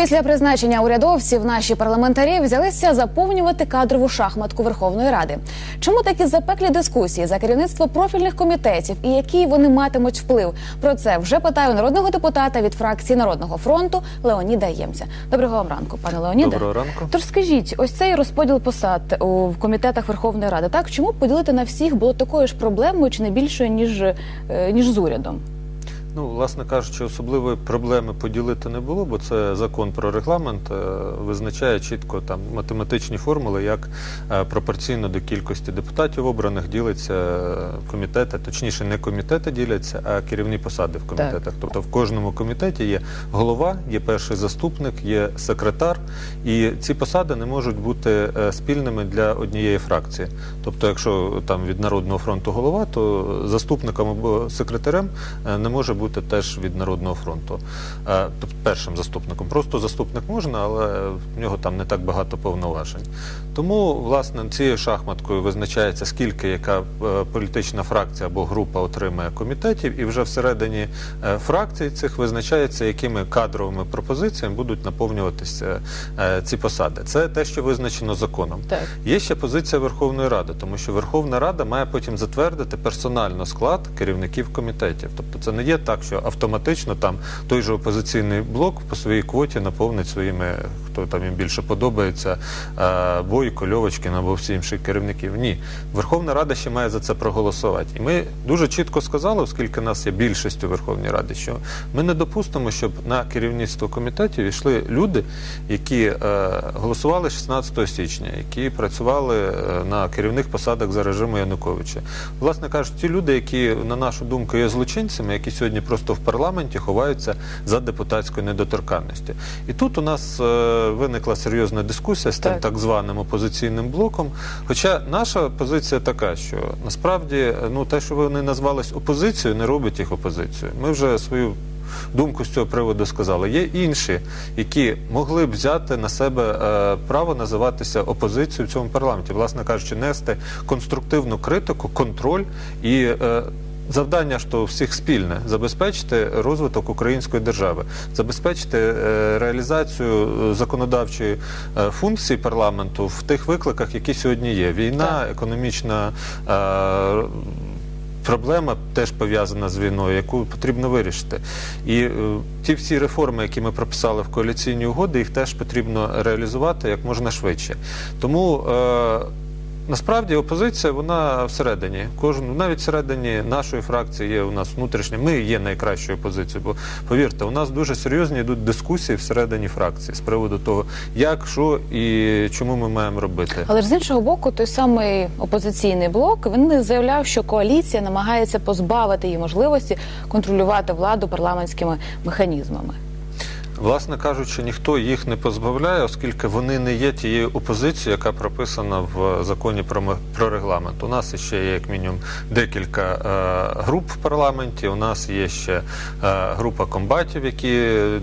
Після призначення урядовців наші парламентарі взялися заповнювати кадрову шахматку Верховної Ради. Чому такі запеклі дискусії за керівництво профільних комітетів і який вони матимуть вплив? Про це вже питаю народного депутата від фракції Народного фронту Леоніда Ємця. Доброго вам ранку, пане Леоніде. Доброго ранку. Тож скажіть, ось цей розподіл посад у в комітетах Верховної Ради. Так чому поділити на всіх було такою ж проблемою чи не більшою ніж, е, ніж з урядом? Ну, власне кажучи, особливої проблеми поділити не було, бо це закон про регламент е, визначає чітко там математичні формули, як е, пропорційно до кількості депутатів обраних ділиться е, комітети, точніше, не комітети діляться, а керівні посади в комітетах. Тобто в кожному комітеті є голова, є перший заступник, є секретар, і ці посади не можуть бути спільними для однієї фракції. Тобто, якщо там від Народного фронту голова, то заступником або секретарем не може бути теж від Народного фронту. Е, Тобто першим заступником. Просто заступник можна, але в нього там не так багато повноважень. Тому, власне, цією шахматкою визначається, скільки яка е, політична фракція або група отримає комітетів, і вже всередині е, фракцій цих визначається, якими кадровими пропозиціями будуть наповнюватися ці посади. Це те, що визначено законом. Так. Є ще позиція Верховної Ради, тому що Верховна Рада має потім затвердити персонально склад керівників комітетів. Тобто це не є так, що автоматично там той же опозиційний блок по своїй квоті наповнить своїми, хто там їм більше подобається, е, Бойко, Льовочкін або всі інші керівників. Ні, Верховна Рада ще має за це проголосувати. І ми дуже чітко сказали, оскільки нас є більшість у Верховній Раді, що ми не допустимо, щоб на керівництво комітетів йшли люди, які е, голосували 16 січня, які працювали е, на керівних посадах за режиму Януковича. Власне кажуть, ті люди, які на нашу думку є злочинцями, які сьогодні просто в парламенті ховаються за депутатською недоторканністю. І тут у нас е, виникла серйозна дискусія з тим Так. так званим опозиційним блоком. Хоча наша позиція така, що насправді ну те, що вони назвались опозицією, не робить їх опозицією. Ми вже свою думку з цього приводу сказали. Є інші, які могли б взяти на себе е, право називатися опозицією в цьому парламенті, власне кажучи, нести конструктивну критику, контроль і. Е, Завдання то всіх спільне забезпечити розвиток української держави, забезпечити е, реалізацію е, законодавчої е, функції парламенту в тих викликах, які сьогодні є: війна, економічна. Проблема теж пов'язана з війною, яку потрібно вирішити. І е, ті всі реформи, які ми прописали в коаліційній угоді, їх теж потрібно реалізувати як можна швидше. Тому е, насправді опозиція вона всередині. Кожен, навіть всередині нашої фракції є у нас внутрішня. Ми є найкращою опозицією. Бо повірте, у нас дуже серйозні йдуть дискусії всередині фракції з приводу того, як, що і чому ми маємо робити. Але ж з іншого боку, той самий опозиційний блок він заявляв, що коаліція намагається позбавити її можливості контролювати владу парламентськими механізмами. Власне кажучи, ніхто їх не позбавляє, оскільки вони не є тією опозицією, яка прописана в законі про, про регламент. У нас ще є як мінімум декілька е, груп в парламенті. У нас є ще е, група комбатів, які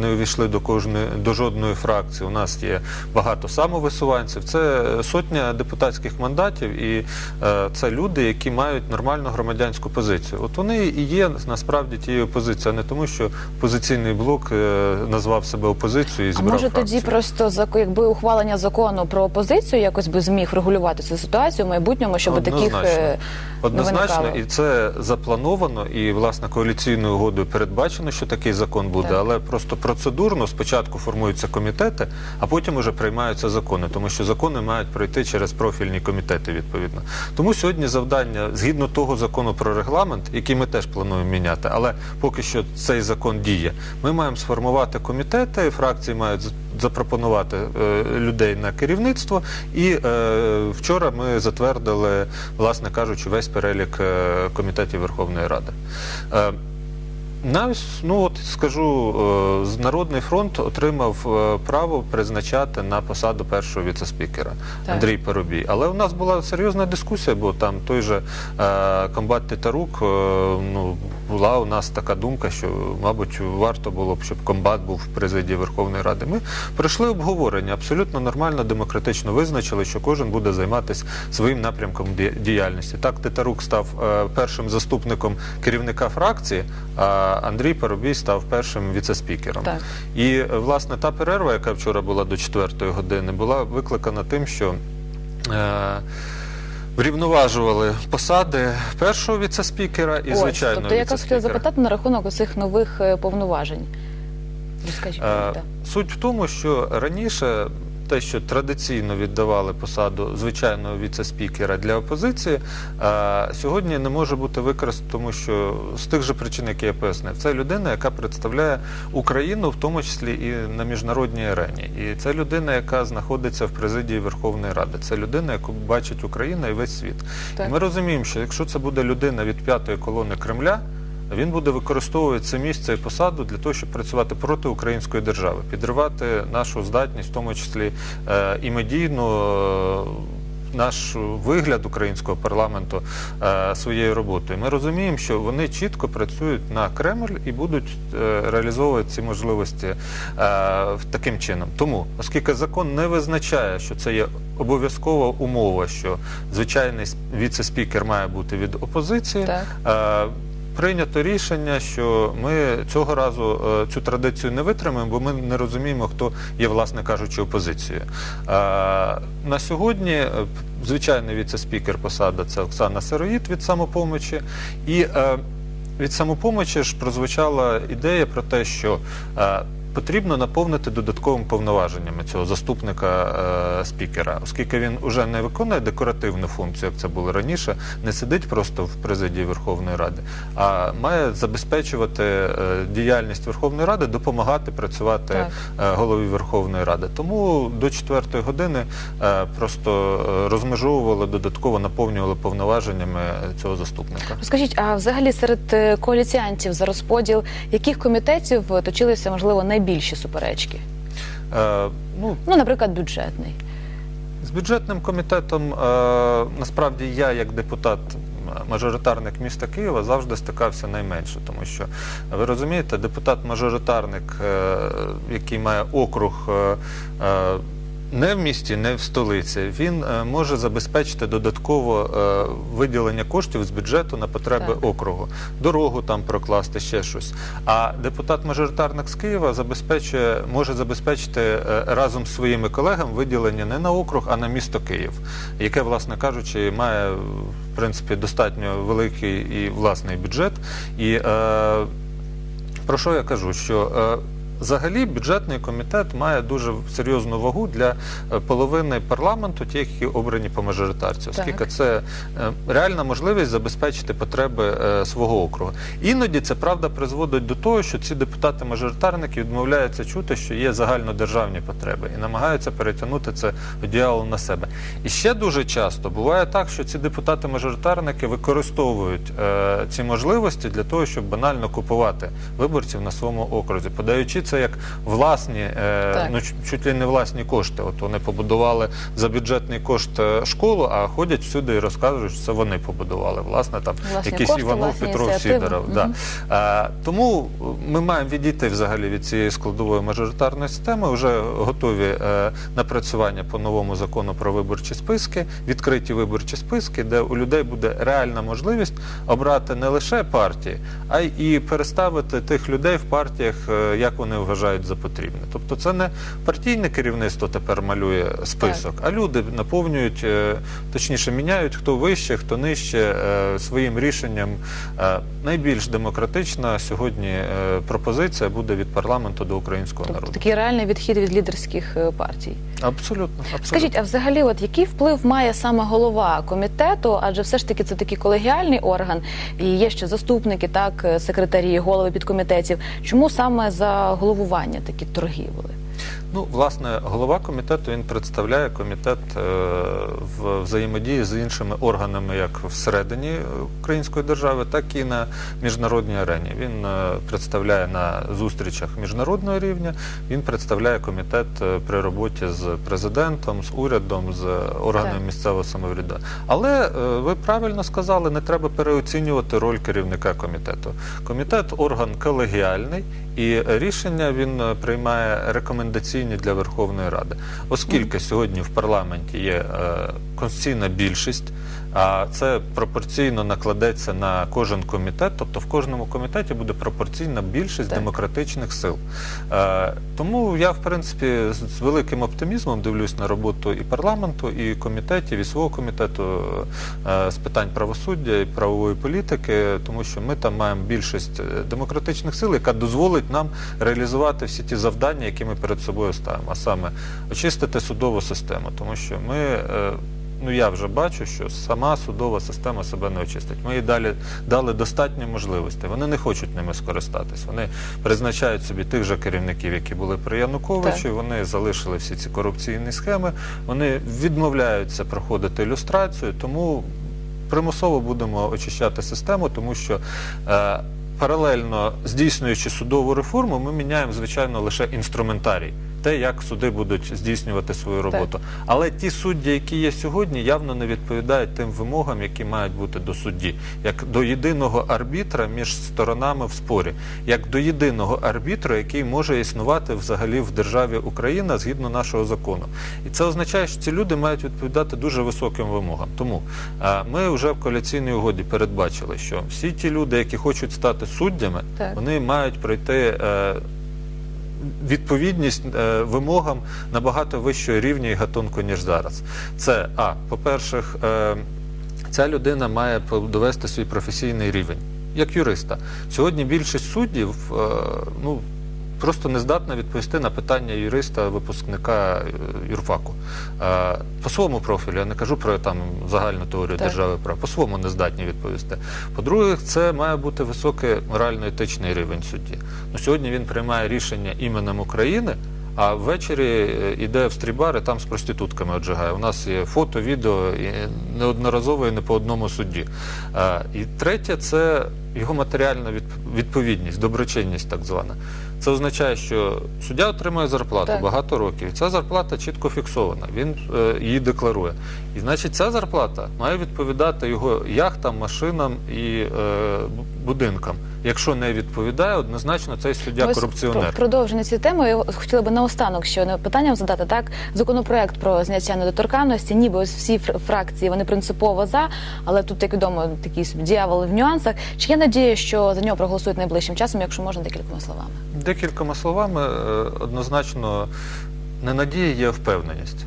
не увійшли до кожної до жодної фракції. У нас є багато самовисуванців. Це сотня депутатських мандатів, і е, це люди, які мають нормальну громадянську позицію. От вони і є насправді тією опозицією, а не тому, що опозиційний блок е, назвав себе опозицією і А зібрав може фракцію. тоді просто зак- якби ухвалення закону про опозицію якось би зміг врегулювати цю ситуацію в майбутньому, щоб таких Однозначно. е, Однозначно, виникало? і це заплановано, і власне коаліційною угодою передбачено, що такий закон буде, Так. але просто процедурно спочатку формуються комітети, а потім уже приймаються закони, тому що закони мають пройти через профільні комітети відповідно. Тому сьогодні завдання згідно того закону про регламент, який ми теж плануємо міняти, але поки що цей закон діє. Ми маємо сформувати комітети, фракції мають запропонувати е, людей на керівництво. І е, вчора ми затвердили, власне кажучи, весь перелік е, комітетів Верховної Ради. Навіть, ну от скажу, Народний фронт отримав право призначати на посаду першого віцеспікера. Андрій Парубій. Але у нас була серйозна дискусія, бо там той же комбат Титарук ну, була у нас така думка, що, мабуть, варто було б, щоб комбат був в президії Верховної Ради. Ми пройшли обговорення, абсолютно нормально, демократично визначили, що кожен буде займатися своїм напрямком діяльності. Так, Титарук став е, першим заступником керівника фракції, а Андрій Парубій став першим віцеспікером. Так. І е, власне та перерва, яка вчора була до четвертої години, була викликана тим, що. Е, Врівноважували посади першого віцеспікера і Ось, звичайного тобто я якраз хотіла запитати на рахунок усіх нових е, повноважень. Розкажіть, Е, мені, так. Суть в тому, що раніше те, що традиційно віддавали посаду звичайного віцеспікера для опозиції, сьогодні не може бути використано, тому що з тих же причин, які я пояснив, це людина, яка представляє Україну, в тому числі і на міжнародній арені. І це людина, яка знаходиться в президії Верховної Ради. Це людина, яку бачить Україна і весь світ. Так. І ми розуміємо, що якщо це буде людина від п'ятої колони Кремля. Він буде використовувати це місце і посаду для того, щоб працювати проти української держави, підривати нашу здатність, в тому числі е, і медійну, е, наш вигляд українського парламенту е, своєю роботою. Ми розуміємо, що вони чітко працюють на Кремль і будуть е, реалізовувати ці можливості е, таким чином. Тому, оскільки закон не визначає, що це є обов'язкова умова, що звичайний віце-спікер має бути від опозиції. Так. Е, Прийнято рішення, що ми цього разу е, цю традицію не витримаємо, бо ми не розуміємо, хто є, власне кажучи, опозицією. На сьогодні е, звичайний віце-спікер посада це Оксана Сироїд від самопомочі. І е, від самопомочі ж прозвучала ідея про те, що потрібно наповнити додатковими повноваженнями цього заступника е, спікера, оскільки він уже не виконує декоративну функцію, як це було раніше, не сидить просто в президії Верховної Ради, а має забезпечувати е, діяльність Верховної Ради, допомагати працювати е, голові Верховної Ради. Тому до четвертої години е, просто е, розмежовували додатково наповнювали повноваженнями е, цього заступника. Розкажіть, а взагалі серед е, коаліціантів за розподіл яких комітетів точилися, можливо, найбільші суперечки? Е, ну, Ну, наприклад, бюджетний. З бюджетним комітетом е, насправді я, як депутат мажоритарник міста Києва, завжди стикався найменше, тому що ви розумієте, депутат-мажоритарник, е, який має округ. е, е, не в місті, не в столиці, він е, може забезпечити додатково е, виділення коштів з бюджету на потреби Так. округу, дорогу там прокласти, ще щось. А депутат-мажоритарник з Києва забезпечує, може забезпечити е, разом з своїми колегами виділення не на округ, а на місто Київ, яке, власне кажучи, має в принципі достатньо великий і власний бюджет. І е, про що я кажу? Що е, Взагалі бюджетний комітет має дуже серйозну вагу для е, половини парламенту, ті, які обрані по мажоритарці, оскільки Так. це е, реальна можливість забезпечити потреби е, свого округу. Іноді це правда призводить до того, що ці депутати-мажоритарники відмовляються чути, що є загальнодержавні потреби, і намагаються перетягнути це одіяло на себе. І ще дуже часто буває так, що ці депутати-мажоритарники використовують ці можливості для того, щоб банально купувати виборців на своєму окрузі, подаючи це як власні, е, ну чуть, ли не власні кошти. От вони побудували за бюджетний кошт е, школу, а ходять всюди і розказують, що це вони побудували. Власне, там Власні якийсь кошти, Іванов, Петров. Сідоров. Мгм. Да. Е, тому ми маємо відійти взагалі від цієї складової мажоритарної системи. Вже готові е, напрацювання по новому закону про виборчі списки, відкриті виборчі списки, де у людей буде реальна можливість обрати не лише партії, а й і переставити тих людей в партіях, е, як вони вважають за потрібне. Тобто, це не партійне керівництво тепер малює список, а люди наповнюють, е, точніше, міняють хто вище, хто нижче е, своїм рішенням. Е, Найбільш демократична сьогодні пропозиція буде від парламенту до українського Тобто народу. такий реальний відхід від лідерських партій. Абсолютно, абсолютно. Скажіть, а взагалі, от який вплив має саме голова комітету? Адже все ж таки це такий колегіальний орган, і є ще заступники, так, секретарі, голови підкомітетів. Чому саме за головування такі торги були? Ну, власне, голова комітету він представляє комітет е, в взаємодії з іншими органами, як всередині української держави, так і на міжнародній арені. Він е, представляє на зустрічах міжнародного рівня. Він представляє комітет е, при роботі з президентом, з урядом, з органами Так. місцевого самоврядування. Але ви правильно сказали, не треба переоцінювати роль керівника комітету. Комітет орган колегіальний, і рішення він приймає рекомендаційні для Верховної Ради. Оскільки сьогодні в парламенті є е, конституційна більшість, а це пропорційно накладеться на кожен комітет, тобто в кожному комітеті буде пропорційна більшість Так. демократичних сил. Е, тому я, в принципі, з, з великим оптимізмом дивлюсь на роботу і парламенту, і комітетів, і свого комітету е, з питань правосуддя і правової політики, тому що ми там маємо більшість е, демократичних сил, яка дозволить нам реалізувати всі ті завдання, які ми перед собою ставимо, а саме очистити судову систему, тому що ми. е, Ну, я вже бачу, що сама судова система себе не очистить. Ми їй далі дали достатньо можливостей. Вони не хочуть ними скористатись. Вони призначають собі тих же керівників, які були при Януковичі. Так. Вони залишили всі ці корупційні схеми. Вони відмовляються проходити ілюстрацію, тому примусово будемо очищати систему, тому що. Е, Паралельно здійснюючи судову реформу, ми міняємо звичайно лише інструментарій, те, як суди будуть здійснювати свою роботу. Але ті судді, які є сьогодні, явно не відповідають тим вимогам, які мають бути до судді, як до єдиного арбітра між сторонами в спорі, як до єдиного арбітра, який може існувати взагалі в державі Україна згідно нашого закону. І це означає, що ці люди мають відповідати дуже високим вимогам. Тому е, ми вже в коаліційній угоді передбачили, що всі ті люди, які хочуть стати суддями, Так. вони мають пройти. Відповідність е, вимогам набагато вищого рівня і гатунку, ніж зараз. Це а, по-перше, е, ця людина має довести свій професійний рівень як юриста. Сьогодні більшість суддів е, ну, просто не здатна відповісти на питання юриста, випускника е, юрфаку. Е, По своєму профілю, я не кажу про там загальну теорію Так. держави прав, по своєму не здатні відповісти. По-друге, це має бути високий морально-етичний рівень судді. Ну, сьогодні він приймає рішення іменем України. А ввечері е, йде в стрібар і там з проститутками отжигає. У нас є фото, відео і неодноразово і не по одному судді. Е, І третє це його матеріальна відповідність, доброчинність так звана. Це означає, що суддя отримує зарплату Так. багато років. і Ця зарплата чітко фіксована. Він е, її декларує. І значить, ця зарплата має відповідати його яхтам, машинам і е, будинкам. Якщо не відповідає, однозначно цей суддя корупціонер. продовження цієї теми я хотіла би наостанок ще одне питання задати. Так, законопроект про зняття недоторканності, ніби ось всі фр- фракції вони принципово за, але тут, як відомо, такий діявол в нюансах. Чи є надія, що за нього проголосують найближчим часом, якщо можна декількома словами? Декількома словами, е, однозначно, не надія є впевненість.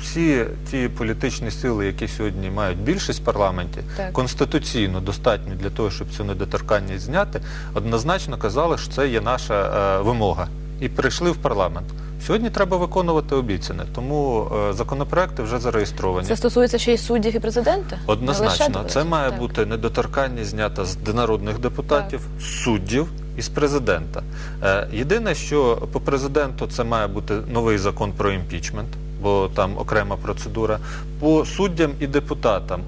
Всі ті політичні сили, які сьогодні мають більшість в парламенті, Так. конституційно достатньо для того, щоб цю недоторканність зняти, однозначно казали, що це є наша е, вимога. І прийшли в парламент. Сьогодні треба виконувати обіцяне, тому е, законопроекти вже зареєстровані. Це стосується ще й суддів і президента? Однозначно, це має Так. бути недоторканність знята з народних депутатів, суддів і з президента. Е, Єдине, що по президенту це має бути новий закон про імпічмент, бо там окрема процедура. По суддям і депутатам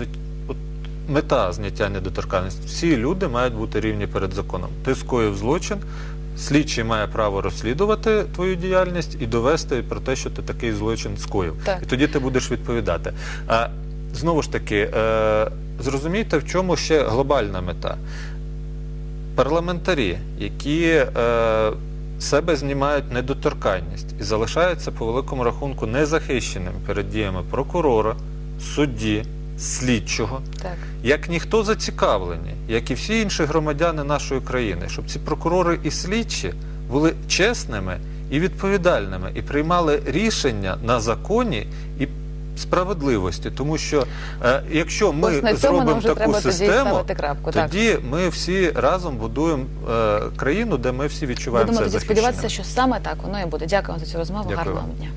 е, мета зняття недоторканності. Всі люди мають бути рівні перед законом. Ти скоїв злочин. Слідчий має право розслідувати твою діяльність і довести про те, що ти такий злочин скоїв. Так. І тоді ти будеш відповідати. А знову ж таки, е, зрозумійте, в чому ще глобальна мета. Парламентарі, які е, себе знімають недоторканність і залишаються по великому рахунку незахищеними перед діями прокурора, судді, слідчого, Так. як ніхто зацікавлені, як і всі інші громадяни нашої країни, щоб ці прокурори і слідчі були чесними і відповідальними і приймали рішення на законі і справедливості. Тому що е, якщо ми Ось на цьому зробимо нам вже таку треба тоді систему, ставити крапку. Так. тоді ми всі разом будуємо е, країну, де ми всі відчуваємо Будемо це тоді сподіватися, що саме так воно і буде. Дякую за цю розмову. Дякую Гарного вам. дня.